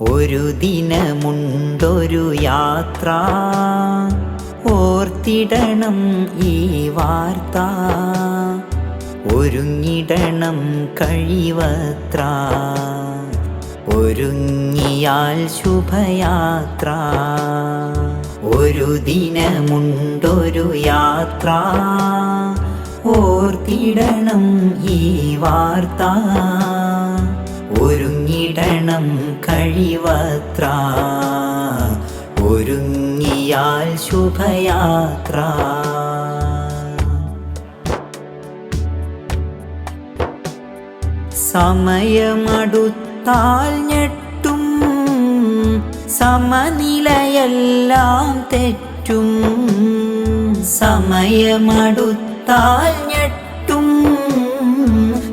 ഒരു ദിനമുണ്ടൊരു യാത്ര. ഓർത്തിടണം ഈ വാർത്ത. ഒരുങ്ങിടണം കഴിവത്ര. ഒരുങ്ങിയാൽ ശുഭയാത്ര. ഒരു ദിനമുണ്ടൊരു യാത്ര. ഓർത്തിടണം ഈ വാർത്ത. ഒരുങ്ങിടണം കഴിവത്ര. ഒരുങ്ങിയാൽ ശുഭയാത്ര. സമയമടുത്താൽ ഞെട്ടും സമനിലയെല്ലാം തെറ്റും. സമയമടുത്താൽ ഞെട്ടും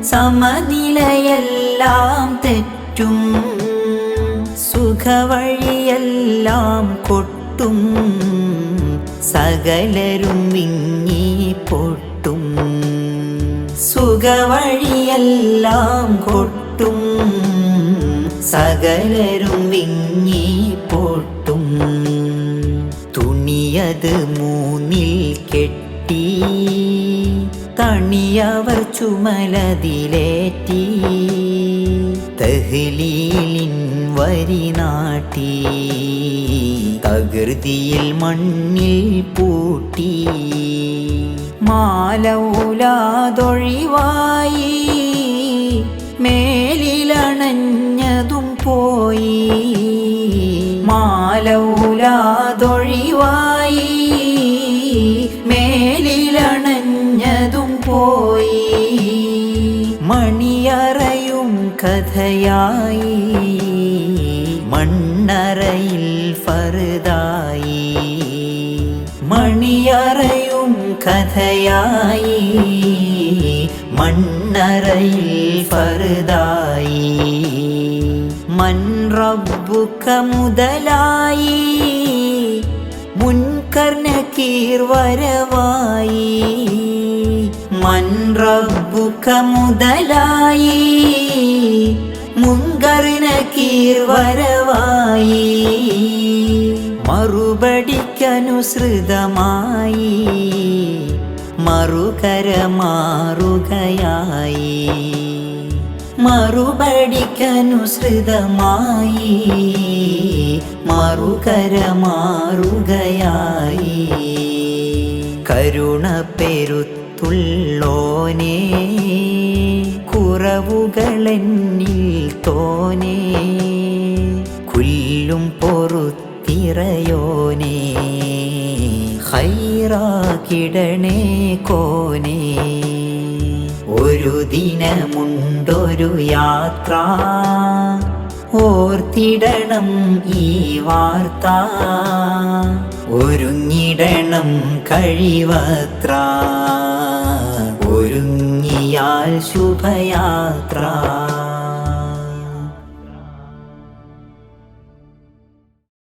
സമനിലയെല്ലാം തെറ്റും. സുഖവഴിയെല്ലാം കൊട്ടും. സകലരും വിങ്ങി പൊട്ടും. സുഖവഴിയെല്ലാം കൊട്ടും. സകലരും വിങ്ങി പൊട്ടും. തുണിയത് മൂന്നിൽ കെട്ടി. തണിയവർ ചുമലതിലേറ്റി. തഹ്ലീലിൻ വരി നാട്ടി. തകൃതിയിൽ മണ്ണിൽ പൂട്ടി. മാലൗലാതൊഴിവായി മേലിലണഞ്ഞതും പോയി. മാലൗലാതൊഴിവായി കഥയായി മണ്ണറയിൽ ഫറുതായി മണിയറയും കഥയായി മണ്ണറയിൽ ഫറുതായി മൻ റബ്ബുക മുതലായി മുൻകർണ കീർവരവായി മൻ റബ്ബുക മുതലായി മുങ്കറിന കീർവരവായി മറുപടിക്കനുസൃതമായി മറുകരമാറുകയായി മറുപടിക്കനുസൃതമായി മറുകരമാറുകയായി കരുണ പെരുത്തുള്ളോനേ കുറവുകളെന്നിൽ തോനേ കുല്ലും പൊറുത്തിറയോനേ ഹൈറാക്കിടണേ കോനേ. ഒരു ദിനമുണ്ടൊരു യാത്ര ഓർത്തിടണം ഈ വാർത്ത. ഒരുങ്ങിടണം കഴിവത്ര. ഒരുങ്ങിയാൽ ശുഭയാത്ര.